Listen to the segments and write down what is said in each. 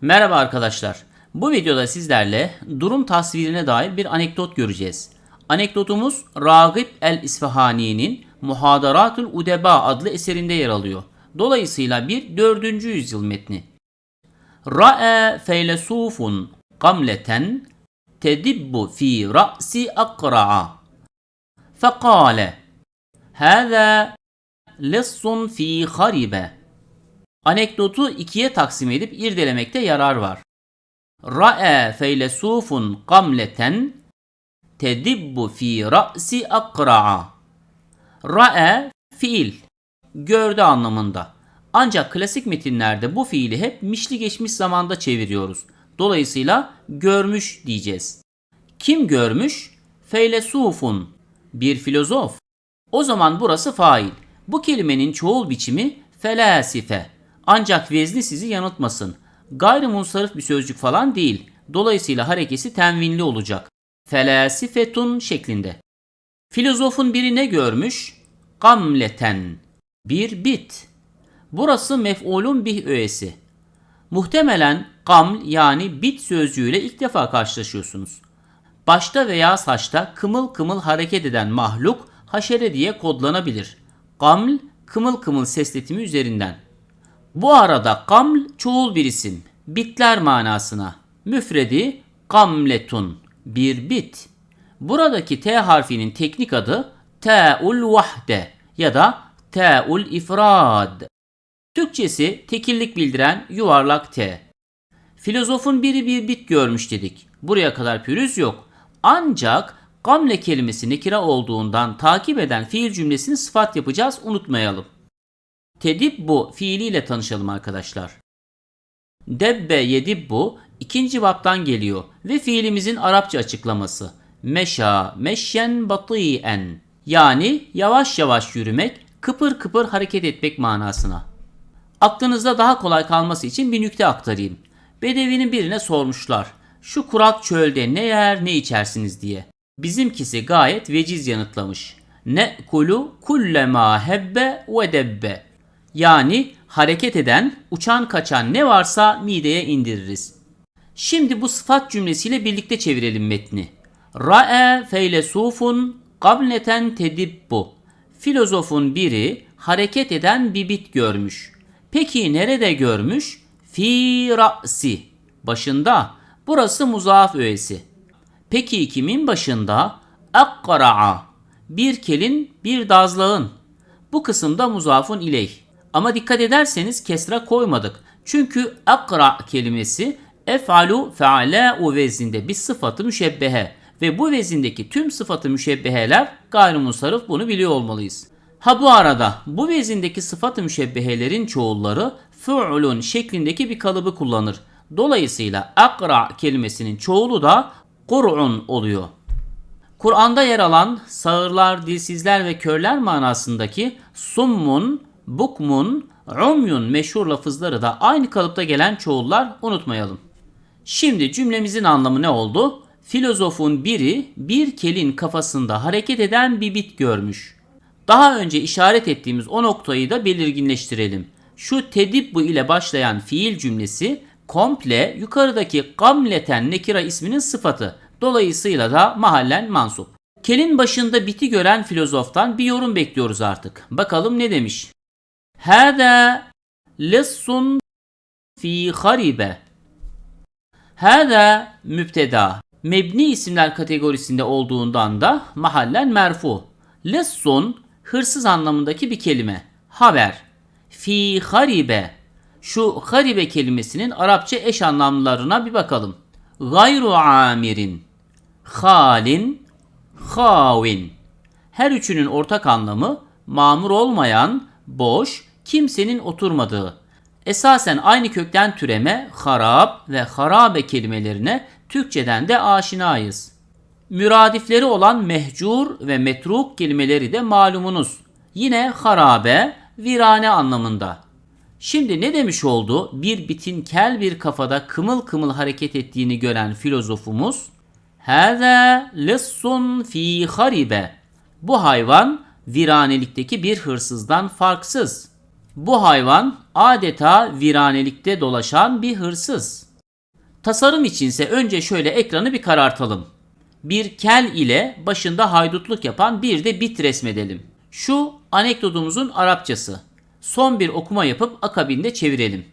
Merhaba arkadaşlar. Bu videoda sizlerle durum tasvirine dair bir anekdot göreceğiz. Anekdotumuz Ragip el-İsfahani'nin Muhadaratul Udeba adlı eserinde yer alıyor. Dolayısıyla bir 4. yüzyıl metni. Ra'e feylesufun kamleten tedibbu fi ra'si akra'a. Fekale Hâzâ lissun fi haribe. Anekdotu ikiye taksim edip irdelemekte yarar var. Ra'e feylesufun kamleten tedibbu fi ra'si akra'a. Ra'e fiil, gördü anlamında. Ancak klasik metinlerde bu fiili hep mişli geçmiş zamanda çeviriyoruz. Dolayısıyla görmüş diyeceğiz. Kim görmüş? Feylesufun, bir filozof. O zaman burası fail. Bu kelimenin çoğul biçimi felasife. Ancak vezni sizi yanıltmasın. Gayrimunsarif bir sözcük falan değil. Dolayısıyla harekesi tenvinli olacak. Felasifetun şeklinde. Filozofun biri ne görmüş? Gamleten. Bir bit. Burası mef'ulun bih öğesi. Muhtemelen gaml yani bit sözcüğüyle ilk defa karşılaşıyorsunuz. Başta veya saçta kımıl kımıl hareket eden mahluk haşere diye kodlanabilir. Gaml kımıl kımıl sesletimi üzerinden. Bu arada gaml çoğul bir isim. Bitler manasına. Müfredi gamletun. Bir bit. Buradaki T harfinin teknik adı T'ul vahde ya da T'ul ifrad. Türkçesi tekillik bildiren yuvarlak T. Filozofun biri bir bit görmüş dedik. Buraya kadar pürüz yok. Ancak gamle kelimesi nekira olduğundan takip eden fiil cümlesini sıfat yapacağız unutmayalım. Tedibbu fiiliyle tanışalım arkadaşlar. Debbe yedibbu ikinci baptan geliyor ve fiilimizin Arapça açıklaması. Meşa, meşyen batiyen yani yavaş yavaş yürümek, kıpır kıpır hareket etmek manasına. Aklınızda daha kolay kalması için bir nükte aktarayım. Bedevinin birine sormuşlar. Şu kurak çölde ne yer ne içersiniz diye. Bizimkisi gayet veciz yanıtlamış. Ne kulu kullema hebbe ve debbe. Yani hareket eden, uçan kaçan ne varsa mideye indiririz. Şimdi bu sıfat cümlesiyle birlikte çevirelim metni. Ra'e feylesufun qableten tedibbu. Filozofun biri hareket eden bir bit görmüş. Peki nerede görmüş? Fi ra'si. Başında. Burası muzaf öğesi. Peki kimin başında? Akkara'a. Bir kelin, bir dazlağın. Bu kısımda muzafun ileyh. Ama dikkat ederseniz kesra koymadık. Çünkü akra kelimesi ef'alu fe'alâ'u vezinde bir sıfatı müşebbehe ve bu vezindeki tüm sıfatı müşebbeheler gayrimusarif bunu biliyor olmalıyız. Ha bu arada bu vezindeki sıfatı müşebbehelerin çoğulları fu'lun şeklindeki bir kalıbı kullanır. Dolayısıyla akra kelimesinin çoğulu da kur'un oluyor. Kur'an'da yer alan sağırlar, dilsizler ve körler manasındaki summun, bukmun, umyun meşhur lafızları da aynı kalıpta gelen çoğullar unutmayalım. Şimdi cümlemizin anlamı ne oldu? Filozofun biri bir kelin kafasında hareket eden bir bit görmüş. Daha önce işaret ettiğimiz o noktayı da belirginleştirelim. Şu tedibbu ile başlayan fiil cümlesi komple yukarıdaki gamleten nekira isminin sıfatı. Dolayısıyla da mahallen mansup. Kelin başında biti gören filozoftan bir yorum bekliyoruz artık. Bakalım ne demiş? Hâdâ lissun fi haribe. Hâdâ müpteda. Mebni isimler kategorisinde olduğundan da mahallen merfu. Lissun hırsız anlamındaki bir kelime. Haber. Fi haribe. Şu haribe kelimesinin Arapça eş anlamlarına bir bakalım. Gayru amirin, halin, havin. Her üçünün ortak anlamı mamur olmayan, boş, kimsenin oturmadığı. Esasen aynı kökten türeme harap ve harabe kelimelerine Türkçeden de aşinayız. Müradifleri olan mehcur ve metruk kelimeleri de malumunuz. Yine harabe, virane anlamında. Şimdi ne demiş oldu? Bir bitin kel bir kafada kımıl kımıl hareket ettiğini gören filozofumuz Hâzâ lissun fî haribe. Bu hayvan viranelikteki bir hırsızdan farksız. Bu hayvan adeta viranelikte dolaşan bir hırsız. Tasarım içinse önce şöyle ekranı bir karartalım. Bir kel ile başında haydutluk yapan bir de bit resmedelim. Şu anekdotumuzun Arapçası. Son bir okuma yapıp akabinde çevirelim.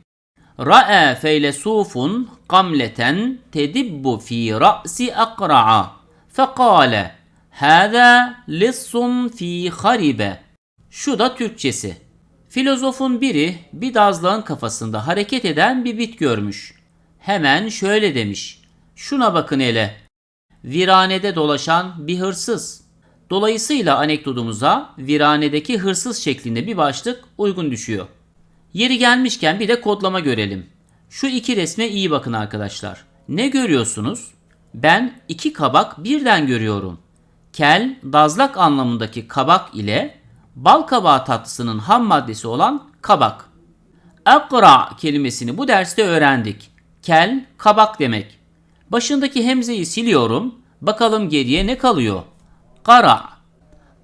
Ra'e feylesufun kamleten tedibbu fi ra'si akra'a. Fekale Hâzâ lissun fi haribe. Şu da Türkçesi. Filozofun biri bir dazlağın kafasında hareket eden bir bit görmüş. Hemen şöyle demiş. Şuna bakın hele. Viranede dolaşan bir hırsız. Dolayısıyla anekdotumuza viranedeki hırsız şeklinde bir başlık uygun düşüyor. Yeri gelmişken bir de kodlama görelim. Şu iki resme iyi bakın arkadaşlar. Ne görüyorsunuz? Ben iki kabak birden görüyorum. Kel, dazlak anlamındaki kabak ile bal kabağı tatlısının ham maddesi olan kabak. Akra kelimesini bu derste öğrendik. Kel, kabak demek. Başındaki hemzeyi siliyorum. Bakalım geriye ne kalıyor? Kara.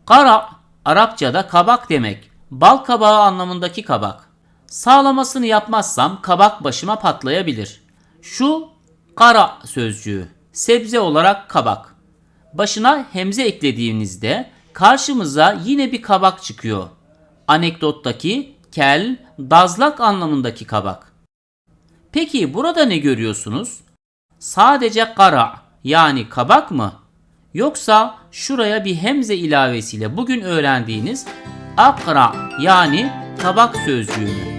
Kara, Arapçada kabak demek. Bal kabağı anlamındaki kabak. Sağlamasını yapmazsam kabak başıma patlayabilir. Şu kara sözcüğü. Sebze olarak kabak. Başına hemze eklediğinizde karşımıza yine bir kabak çıkıyor. Anekdottaki kel, dazlak anlamındaki kabak. Peki burada ne görüyorsunuz? Sadece kara yani kabak mı? Yoksa şuraya bir hemze ilavesiyle bugün öğrendiğiniz akra yani kabak sözcüğü mü?